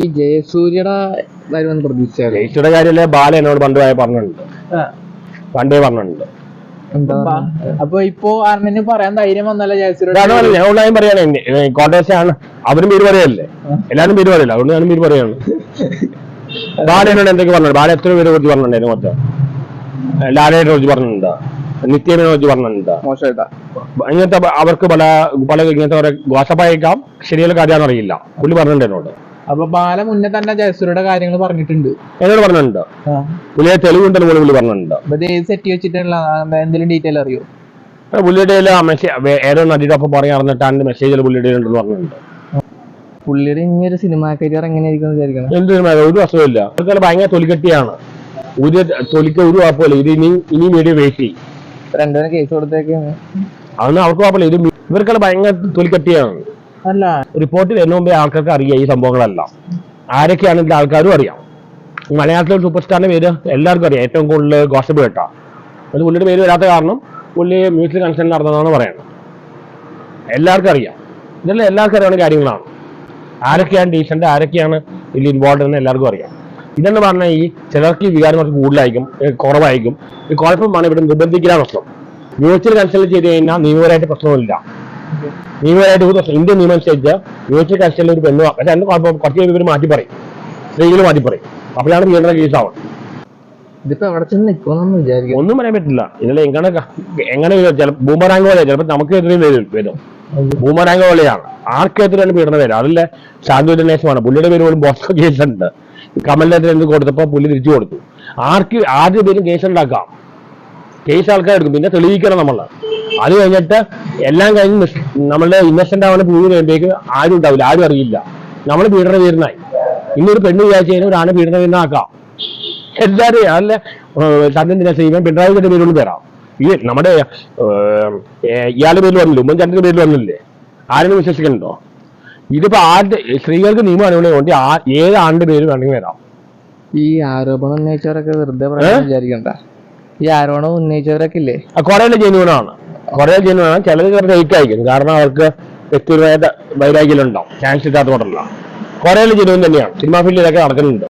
ഈ ജയസൂര്യയുടെ വരുമെന്ന് പ്രതീക്ഷിച്ചായിരുന്നു ജയിച്ചുടെ കാര്യമല്ലേ? ബാല എന്നോട് പണ്ട് പോയ പറഞ്ഞിട്ടുണ്ട്. പണ്ടേ പറഞ്ഞിട്ടുണ്ട്. അപ്പൊ ഇപ്പോ അർണന് പറയാൻ ധൈര്യം വന്നല്ല ജയസൂര്യ ഞാൻ. ഞാൻ ഓൺലൈൻ പറയാണ്. കോൺഗ്രസ് ആണ് അവരും പേര് പറയല്ലേ? എല്ലാരും പേര് പറയില്ല. അതുകൊണ്ട് ഞാനും പേര് പറയാണ്. ബാല എന്നോട് എന്തൊക്കെ പറഞ്ഞു ബാല എത്ര പേര് കുറിച്ച് പറഞ്ഞിട്ടുണ്ടായിരുന്നു മൊത്തം ലാലയെ കുറിച്ച് പറഞ്ഞിട്ടുണ്ട്? നിത്യേനെ കുറിച്ച് പറഞ്ഞിട്ടുണ്ട്? മോശമായിട്ടാ. ഇങ്ങനത്തെ അവർക്ക് പല പല ഇങ്ങനത്തെ ഗോസപ്പായേക്കാം. ശരിയുള്ള കാര്യമാണെന്ന് അറിയില്ല. പുള്ളി പറഞ്ഞിട്ടുണ്ട് എന്നോട്. അപ്പൊ ബാല മുന്നേ തന്നെ ജയസൂര്യയുടെ കാര്യങ്ങൾ പറഞ്ഞിട്ടുണ്ട്. എന്നോട് പറഞ്ഞിട്ടുണ്ട്? പുള്ളിയെ തെളിവുണ്ടെന്ന് പുള്ളി പുള്ളി പറഞ്ഞിട്ടുണ്ട്? ഇത് ഏത് സെറ്റ് വെച്ചിട്ടുള്ള എന്തെങ്കിലും ഡീറ്റെയിൽ അറിയോ? പുള്ളിയുടെ ഏതോ നടിയുടെ ഒപ്പം പറയാൻ അതിന്റെ മെസ്സേജിൽ പുള്ളിയുടെ ഉണ്ടെന്ന് പറഞ്ഞിട്ടുണ്ട്. പുള്ളിയുടെ ഇനി ഒരു സിനിമ കരിയർ എങ്ങനെയായിരിക്കും വിചാരിക്കണം. സിനിമ മേ- ഒരു അസുഖമില്ല ഇവർക്കെല്ലാം ഭയങ്കര തൊലിക്കെട്ടിയാണ്. ഒരു തൊലിക്ക ഒരു കുഴപ്പമില്ല. ഇത് ഇനി ഇനി മീഡിയ വെയിറ്റ് ചെയ്യും. രണ്ടുപേരും കേസ് കൊടുത്തേക്കാണ്. അതൊന്നും അവർക്ക് കുഴപ്പമില്ല. ഇത് ഇവർക്കെല്ലാം ഭയങ്കര തൊലിക്കെട്ടിയാണ്. അല്ല. റിപ്പോർട്ട് വരുന്ന മുമ്പേ ആൾക്കാർക്ക് അറിയാം ഈ സംഭവങ്ങളെല്ലാം. ആരൊക്കെയാണ് ഇതിന്റെ ആൾക്കാരും അറിയാം. മലയാളത്തിലെ സൂപ്പർ സ്റ്റാറിന്റെ പേര് എല്ലാവർക്കും അറിയാം. ഏറ്റവും കൂടുതൽ ഗോസപ്പ് കേട്ടാ. അത് പുള്ളിയുടെ പേര് വരാത്ത കാരണം പുള്ളി മ്യൂസിക് കൺസേൺ നടന്നതാണ് പറയുന്നത് എല്ലാവർക്കും അറിയാം. ഇതെല്ലാം എല്ലാവർക്കും അറിയാവുന്ന കാര്യങ്ങളാണ്. ആരൊക്കെയാണ് ഡീസന്റ് ആരൊക്കെയാണ് ഇതിൽ ഇൻവോൾവ് എന്ന് എല്ലാവർക്കും അറിയാം. ഇതെന്ന് പറഞ്ഞാൽ ഈ ചിലർക്ക് ഈ വികാരം കുറച്ച് കൂടുതലായിരിക്കും കുറവായിരിക്കും. ഈ കുഴപ്പമാണ് ഇവിടെ നിർബന്ധിക്കാൻ പ്രശ്നം. മ്യൂച്വൽ കൺസൾട്ട് ചെയ്ത് കഴിഞ്ഞാൽ നിയമപരമായിട്ട് പ്രശ്നമില്ല. നിയമപരമായിട്ട് ഒരു പ്രശ്നം ഇന്ത്യൻ നിയമം അനുസരിച്ച് മ്യൂച്വൽ കൺസൾട്ട് ഒരു പെണ്ണു പക്ഷെ അതിന് കുഴപ്പം കുറച്ച് പേര് മാറ്റി പറയും. സ്ത്രീകൾ മാറ്റി പറയും. അപ്പോഴാണ് നിയന്ത്രണ കേസാവും ഇതിപ്പോ എവിടെ ചെന്ന് നിൽക്കുമെന്നൊന്നും വിചാരിക്കും ഒന്നും പറയാൻ പറ്റില്ല. ഇതിൽ എങ്ങനെ എങ്ങനെ ഭൂമരാങ്ക പോലെ ചിലപ്പോൾ നമുക്ക് എതിരെയും വരും വരും. ബൂമറാങ്ക് പോലെയാണ്. ആർക്കെതിരാണ് പീഡനം വരും അതിലെ ശാന്തി ദിനേശമാണ് പുള്ളിയുടെ പേര് പോലും ബോസ്കോ കേസുണ്ട് കമലിനെതിരെ എന്ത് കൊടുത്തപ്പോ പുള്ളി തിരിച്ചു കൊടുത്തു. ആർക്ക് ആദ്യ പേരും കേസ് ഉണ്ടാക്കാം. കേസ് ആൾക്കാർ എടുക്കും പിന്നെ തെളിയിക്കണം നമ്മൾ അത് കഴിഞ്ഞിട്ട് എല്ലാം കഴിഞ്ഞ് നമ്മളുടെ ഇന്നസെന്റ് ആവുന്ന പൂവ് കഴിയുമ്പോഴേക്ക് ആരും ഉണ്ടാവില്ല ആരും അറിയില്ല. നമ്മൾ പീഡന വീരനായി. ഇന്നൊരു പെണ്ണ് വിചാരിച്ചു കഴിഞ്ഞാൽ ഒരാണ് പീഡന വീരനാക്കാം. എല്ലാരും അല്ല തന്നെ ഇവൻ പിണറായി വിജയന്റെ പേരിലും പേരാം ഈ നമ്മുടെ ഇയാളുടെ പേരിൽ വന്നില്ല ഉമ്മൻചാണ്ടിന്റെ പേരിൽ വന്നില്ലേ? ആരെങ്കിലും വിശ്വസിക്കുന്നുണ്ടോ? ഇതിപ്പോ ആരുടെ സ്ത്രീകൾക്ക് നിയമം അനുകൂലമുണ്ട് ഏത് ആണിന്റെ പേര് വേണമെങ്കിൽ വരാം. ഈ ആരോപണം ഉന്നയിച്ചവരൊക്കെ വെറുതെ വിചാരിക്കണ്ട. ഈ ആരോണം ഉന്നയിച്ചവരൊക്കെ ഇല്ലേ കുറേ ജെന്യൂനാണ്. കുറേ ജെന്യൂനാണ്. ചിലത് കുറച്ച് ഹെയ്റ്റ് ആയിരിക്കും. കാരണം അവർക്ക് വ്യക്തിപരമായ വൈരാഗ്യം ഉണ്ടാവും ചാൻസ് കിട്ടാത്തതുകൊണ്ടല്ല കൊണ്ടല്ല. കുറേ ജെന്യൂൻ തന്നെയാണ്. സിനിമാ ഫീൽഡിലൊക്കെ നടക്കുന്നുണ്ട്.